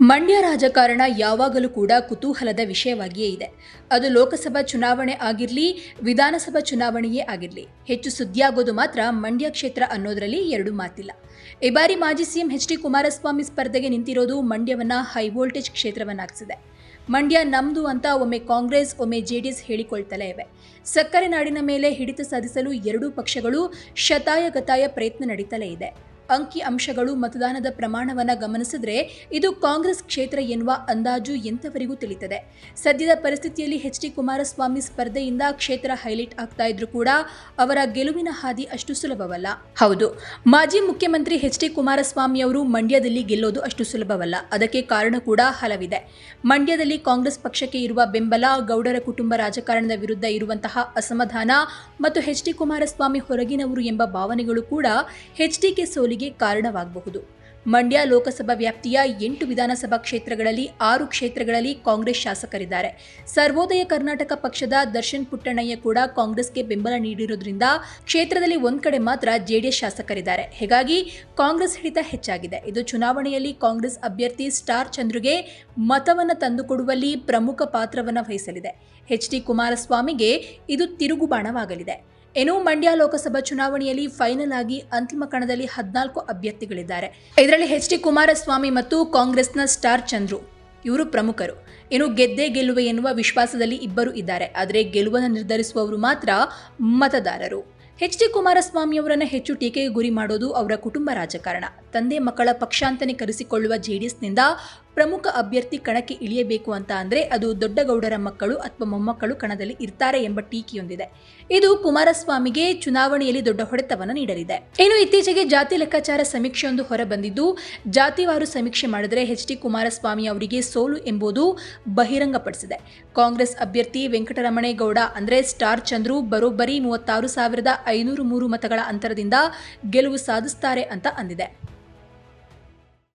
ಮಂಡ್ಯ ರಾಜಕಾರಣ ಯಾವಾಗಲೂ ಕೂಡ ಕುತೂಹಲದ ವಿಷಯವಾಗಿಯೇ ಇದೆ. ಅದು ಲೋಕಸಭಾ ಚುನಾವಣೆ ಆಗಿರಲಿ, ವಿಧಾನಸಭಾ ಚುನಾವಣೆಯೇ ಆಗಿರಲಿ, ಹೆಚ್ಚು ಸುದ್ದಿಯಾಗೋದು ಮಾತ್ರ ಮಂಡ್ಯ ಕ್ಷೇತ್ರ ಅನ್ನೋದರಲ್ಲಿ ಎರಡು ಮಾತಿಲ್ಲ. ಈ ಬಾರಿ ಮಾಜಿ ಸಿಎಂ ಎಚ್ ಡಿ ಕುಮಾರಸ್ವಾಮಿ ಸ್ಪರ್ಧೆಗೆ ನಿಂತಿರೋದು ಮಂಡ್ಯವನ್ನ ಹೈ ವೋಲ್ಟೇಜ್ ಕ್ಷೇತ್ರವನ್ನಾಗಿಸಿದೆ. ಮಂಡ್ಯ ನಮ್ದು ಅಂತ ಒಮ್ಮೆ ಕಾಂಗ್ರೆಸ್, ಒಮ್ಮೆ ಜೆಡಿಎಸ್ ಹೇಳಿಕೊಳ್ತಲೇ ಇವೆ. ಸಕ್ಕರೆ ನಾಡಿನ ಮೇಲೆ ಹಿಡಿತ ಸಾಧಿಸಲು ಎರಡೂ ಪಕ್ಷಗಳು ಶತಾಯಗತಾಯ ಪ್ರಯತ್ನ ನಡೀತಲೇ ಇದೆ. ಅಂಕಿ ಅಂಶಗಳು ಮತದಾನದ ಪ್ರಮಾಣವನ್ನು ಗಮನಿಸಿದ್ರೆ ಇದು ಕಾಂಗ್ರೆಸ್ ಕ್ಷೇತ್ರ ಎನ್ನುವ ಅಂದಾಜು ಎಂಥವರಿಗೂ ತಿಳಿತದೆ. ಸದ್ಯದ ಪರಿಸ್ಥಿತಿಯಲ್ಲಿ ಎಚ್ ಡಿ ಕುಮಾರಸ್ವಾಮಿ ಸ್ಪರ್ಧೆಯಿಂದ ಕ್ಷೇತ್ರ ಹೈಲೈಟ್ ಆಗ್ತಾ ಇದ್ರು ಕೂಡ ಅವರ ಗೆಲುವಿನ ಹಾದಿ ಅಷ್ಟು ಸುಲಭವಲ್ಲ. ಹೌದು, ಮಾಜಿ ಮುಖ್ಯಮಂತ್ರಿ ಎಚ್ ಡಿ ಕುಮಾರಸ್ವಾಮಿ ಅವರು ಮಂಡ್ಯದಲ್ಲಿ ಗೆಲ್ಲೋದು ಅಷ್ಟು ಸುಲಭವಲ್ಲ. ಅದಕ್ಕೆ ಕಾರಣ ಕೂಡ ಹಲವಿದೆ. ಮಂಡ್ಯದಲ್ಲಿ ಕಾಂಗ್ರೆಸ್ ಪಕ್ಷಕ್ಕೆ ಇರುವ ಬೆಂಬಲ, ಗೌಡರ ಕುಟುಂಬ ರಾಜಕಾರಣದ ವಿರುದ್ಧ ಇರುವಂತಹ ಅಸಮಾಧಾನ ಮತ್ತು ಎಚ್ ಡಿ ಕುಮಾರಸ್ವಾಮಿ ಹೊರಗಿನವರು ಎಂಬ ಭಾವನೆಗಳು ಕೂಡ ಎಚ್ ಡಿಕೆ ಸೋಲಿಗೆ ಕಾರಣವಾಗಬಹುದು. ಮಂಡ್ಯ ಲೋಕಸಭಾ ವ್ಯಾಪ್ತಿಯ ಎಂಟು ವಿಧಾನಸಭಾ ಕ್ಷೇತ್ರಗಳಲ್ಲಿ ಆರು ಕ್ಷೇತ್ರಗಳಲ್ಲಿ ಕಾಂಗ್ರೆಸ್ ಶಾಸಕರಿದ್ದಾರೆ. ಸರ್ವೋದಯ ಕರ್ನಾಟಕ ಪಕ್ಷದ ದರ್ಶನ್ ಪುಟ್ಟಣ್ಣಯ್ಯ ಕೂಡ ಕಾಂಗ್ರೆಸ್ಗೆ ಬೆಂಬಲ ನೀಡಿರೋದ್ರಿಂದ ಕ್ಷೇತ್ರದಲ್ಲಿ ಒಂದ್ ಕಡೆ ಮಾತ್ರ ಜೆಡಿಎಸ್ ಶಾಸಕರಿದ್ದಾರೆ. ಹೀಗಾಗಿ ಕಾಂಗ್ರೆಸ್ ಹಿಡಿತ ಹೆಚ್ಚಾಗಿದೆ. ಇದು ಚುನಾವಣೆಯಲ್ಲಿ ಕಾಂಗ್ರೆಸ್ ಅಭ್ಯರ್ಥಿ ಸ್ಟಾರ್ ಚಂದ್ರುಗೆ ಮತವನ್ನು ತಂದುಕೊಡುವಲ್ಲಿ ಪ್ರಮುಖ ಪಾತ್ರವನ್ನು ವಹಿಸಲಿದೆ. ಎಚ್ ಡಿ ಕುಮಾರಸ್ವಾಮಿಗೆ ಇದು ತಿರುಗುಬಾಣವಾಗಲಿದೆ. ಇನ್ನು ಮಂಡ್ಯ ಲೋಕಸಭಾ ಚುನಾವಣೆಯಲ್ಲಿ ಫೈನಲ್ ಆಗಿ ಅಂತಿಮ ಕಣದಲ್ಲಿ ಹದಿನಾಲ್ಕು ಅಭ್ಯರ್ಥಿಗಳಿದ್ದಾರೆ. ಇದರಲ್ಲಿ ಎಚ್ ಡಿ ಕುಮಾರಸ್ವಾಮಿ ಮತ್ತು ಕಾಂಗ್ರೆಸ್ನ ಸ್ಟಾರ್ ಚಂದ್ರು, ಇವರು ಪ್ರಮುಖರು. ಇನ್ನು ಗೆದ್ದೇ ಗೆಲ್ಲುವೆ ಎನ್ನುವ ವಿಶ್ವಾಸದಲ್ಲಿ ಇಬ್ಬರು ಇದ್ದಾರೆ. ಆದರೆ ಗೆಲುವನ್ನು ನಿರ್ಧರಿಸುವವರು ಮಾತ್ರ ಮತದಾರರು. ಎಚ್ ಡಿ ಕುಮಾರಸ್ವಾಮಿ ಅವರನ್ನು ಹೆಚ್ಚು ಟೀಕೆಗೆ ಗುರಿ ಮಾಡೋದು ಅವರ ಕುಟುಂಬ ರಾಜಕಾರಣ. ತಂದೆ ಮಕ್ಕಳ ಪಕ್ಷಾಂತನೆ ಕರೆಸಿಕೊಳ್ಳುವ ಜೆಡಿಎಸ್ನಿಂದ ಪ್ರಮುಖ ಅಭ್ಯರ್ಥಿ ಕಣಕ್ಕೆ ಇಳಿಯಬೇಕು ಅಂತ ಅಂದರೆ ಅದು ದೊಡ್ಡಗೌಡರ ಮಕ್ಕಳು ಅಥವಾ ಮೊಮ್ಮಕ್ಕಳು ಕಣದಲ್ಲಿ ಇರ್ತಾರೆ ಎಂಬ ಟೀಕೆಯೊಂದಿದೆ. ಇದು ಕುಮಾರಸ್ವಾಮಿಗೆ ಚುನಾವಣೆಯಲ್ಲಿ ದೊಡ್ಡ ಹೊಡೆತವನ್ನು ನೀಡಲಿದೆ. ಇನ್ನು ಇತ್ತೀಚೆಗೆ ಜಾತಿ ಲೆಕ್ಕಾಚಾರ ಸಮೀಕ್ಷೆಯೊಂದು ಹೊರಬಂದಿದ್ದು, ಜಾತಿವಾರು ಸಮೀಕ್ಷೆ ಮಾಡಿದರೆ ಎಚ್ ಡಿ ಕುಮಾರಸ್ವಾಮಿ ಅವರಿಗೆ ಸೋಲು ಎಂಬುದು ಬಹಿರಂಗಪಡಿಸಿದೆ. ಕಾಂಗ್ರೆಸ್ ಅಭ್ಯರ್ಥಿ ವೆಂಕಟರಮಣೇಗೌಡ ಅಂದರೆ ಸ್ಟಾರ್ ಚಂದ್ರು ಬರೋಬ್ಬರಿ ಮೂವತ್ತಾರು ಸಾವಿರದ ಐನೂರು ಮೂರು ಮತಗಳ ಅಂತರದಿಂದ ಗೆಲುವು ಸಾಧಿಸುತ್ತಾರೆ ಅಂತ ಅಂದಿದೆ.